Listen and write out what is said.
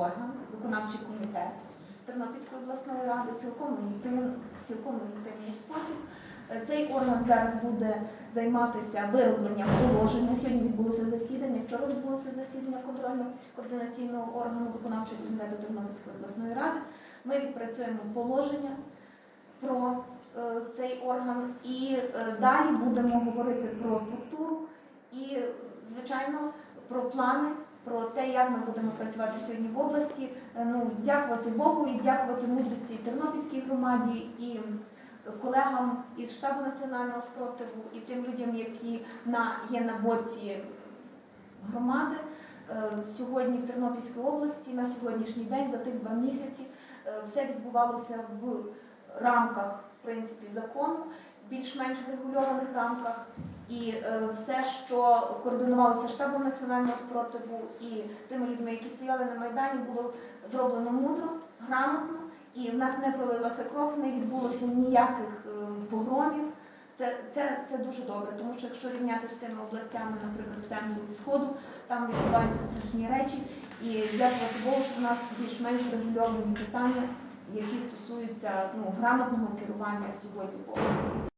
орган, виконавчий комітет Тернопільської обласної ради, цілком легітимний, цілком легітимний спосіб. Е, Цей орган зараз буде займатися виробленням положення. Сьогодні відбулося засідання, вчора відбулося засідання контрольно-координаційного органу виконавчого комітету Тернопільської обласної ради. Ми відпрацюємо положення про е, цей орган і е, далі будемо говорити про структуру і, звичайно, про плани, про те, як ми будемо працювати сьогодні в області. Е, Ну, дякувати Богу і дякувати мудрості Тернопільській громаді і колегам із штабу національного спротиву і тим людям, які на, є на боці громади. Е, Сьогодні в Тернопільській області на сьогоднішній день за тих два місяці е, все відбувалося в рамках в принципі закону, більш-менш врегульованих рамках. І е, все, що координувалося штабом національного спротиву і тими людьми, які стояли на майдані, було зроблено мудро, грамотно, і в нас не пролилася кров, не відбулося ніяких е, погромів. Це, це, це дуже добре, тому що якщо рівняти з тими областями, наприклад, і сходу, там відбуваються страшні речі. І дякувати Богу, що в нас більш-менш врегульовані питання, які стосуються ну, грамотного керування сьогодні в області.